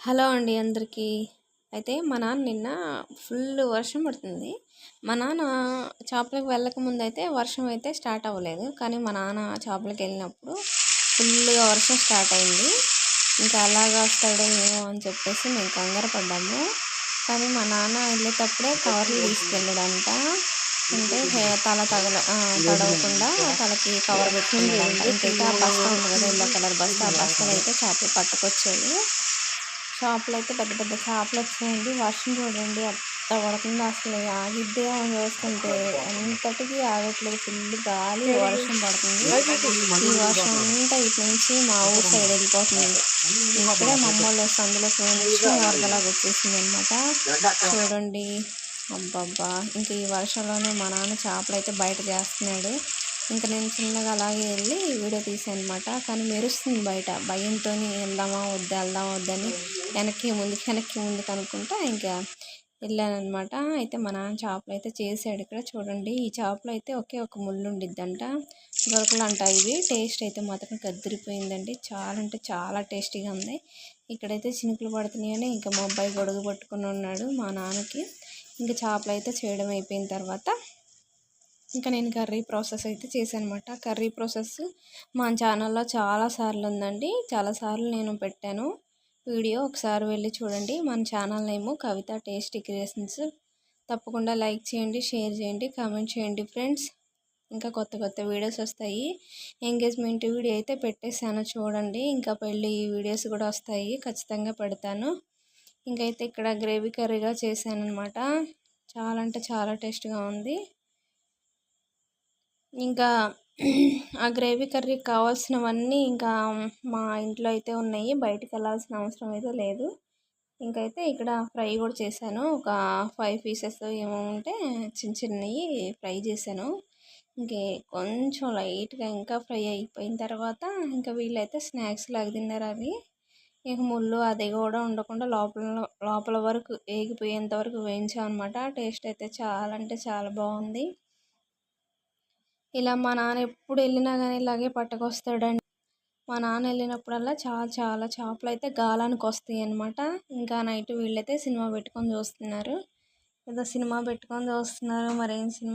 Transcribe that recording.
Hello అండి అందరికీ. అయితే మా నాన్న నిన్న ఫుల్ వర్షం పడుతుంది. మా నాన్న చేపలకు వెళ్ళకముందు అయితే వర్షం అయితే స్టార్ట్ అవ్వలేదు. కానీ మా నాన్న చేపలకు వెళ్ళినప్పుడు ఫుల్గా వర్షం స్టార్ట్ అయింది. ఇంకా అలాగా వస్తాడో ఏమో అని చెప్పేసి మేము కంగారు పడ్డాము. కానీ మా నాన్న వెళ్ళేటప్పుడే కవర్లు తీసుకెళ్ళాడంట. అంటే తల తగల తడవకుండా తలకి కవర్ పెట్టుకున్నాడంట. ఇంకైతే ఆ బస్తా ఉంది కదా ఎల్లో కలర్ బస్తా. ఆ బస్తాలు అయితే చేపలు పట్టుకొచ్చాడు. షాపులు అయితే పెద్ద పెద్ద చేపలు వచ్చాయండి వర్షం చూడండి అంత పడుతుంది అసలు. ఆగిద్దే అని చూస్తుంటే అంతటికి ఆగట్లేదు. ఫుల్ గాలి వర్షం పడుతుంది. ఈ వర్షం అంతా ఇటు నుంచి మా ఊరు సైడ్ వెళ్ళిపోతుంది. ఇక్కడే మా అమ్మ సందులో ఫోన్ వరదలాగా వచ్చేసింది అనమాట చూడండి. అబ్బబ్బా. ఇంకా ఈ వర్షంలోనే మా నాన్న చేపలు అయితే బయట చేస్తున్నాడు. ఇంకా నేను చిన్నగా అలాగే వెళ్ళి వీడియో తీసాను అనమాట కానీ మెరుస్తుంది బయట. భయంతో వెళ్దామా వద్దా వెళ్దామా వద్దని వెనక్కి ముందుకు వెనక్కి ముందుకు అనుకుంటా ఇంకా వెళ్ళానమాట అయితే మా నాన్న చేపలు అయితే చేసాడు ఇక్కడ చూడండి. ఈ చేపలు అయితే ఒకే ఒక ముళ్ళు ఉండిద్దంట. దొరకలు అంట ఇవి. టేస్ట్ అయితే మాత్రం కదిరిపోయిందండి. చాలా అంటే చాలా టేస్టీగా ఉంది. ఇక్కడైతే చినుకులు పడుతున్నాయని ఇంకా మా అబ్బాయి గొడుగు పట్టుకుని ఉన్నాడు మా నాన్నకి. ఇంకా చేపలు అయితే చేయడం అయిపోయిన తర్వాత ఇంకా నేను కర్రీ ప్రాసెస్ అయితే చేశాను అనమాట కర్రీ ప్రాసెస్ మా ఛానల్లో చాలాసార్లు ఉందండి. చాలాసార్లు నేను పెట్టాను. వీడియో ఒకసారి వెళ్ళి చూడండి. మన ఛానల్ నేమో కవిత టేస్టీ క్రియేషన్స్. తప్పకుండా లైక్ చేయండి షేర్ చేయండి కామెంట్ చేయండి ఫ్రెండ్స్. ఇంకా కొత్త కొత్త వీడియోస్ వస్తాయి. ఎంగేజ్మెంట్ వీడియో అయితే పెట్టేశాను చూడండి. ఇంకా పెళ్ళి వీడియోస్ కూడా వస్తాయి. ఖచ్చితంగా పెడతాను. ఇంకైతే ఇక్కడ గ్రేవీ కర్రీగా చేశాను అనమాట చాలా అంటే చాలా టేస్ట్గా ఉంది. ఇంకా ఆ గ్రేవీ కర్రీకి కావాల్సినవన్నీ ఇంకా మా ఇంట్లో అయితే ఉన్నాయి. బయటికి వెళ్ళాల్సిన అవసరం అయితే లేదు. ఇంకైతే ఇక్కడ ఫ్రై కూడా చేశాను. ఒక ఫైవ్ పీసెస్ ఏమో ఉంటే చిన్న చిన్నవి ఫ్రై చేశాను. ఇంకే కొంచెం లైట్గా ఇంకా ఫ్రై అయిపోయిన తర్వాత ఇంకా వీళ్ళైతే స్నాక్స్ లాగా తిన్నారు అవి ఇక ముళ్ళు అది కూడా ఉండకుండా లోపల లోపల వరకు వేగిపోయేంత వరకు వేయించాం అనమాట టేస్ట్ అయితే చాలా అంటే చాలా బాగుంది. ఇలా మా నాన్న ఎప్పుడు వెళ్ళినా కానీ ఇలాగే పట్టుకొస్తాడండి. మా నాన్న వెళ్ళినప్పుడల్లా చాలా చాలా చేపలు అయితే గాలానికి వస్తాయి అనమాట ఇంకా నైట్ వీళ్ళైతే సినిమా పెట్టుకొని చూస్తున్నారు. ఏదో సినిమా పెట్టుకొని చూస్తున్నారు. మరేం సినిమా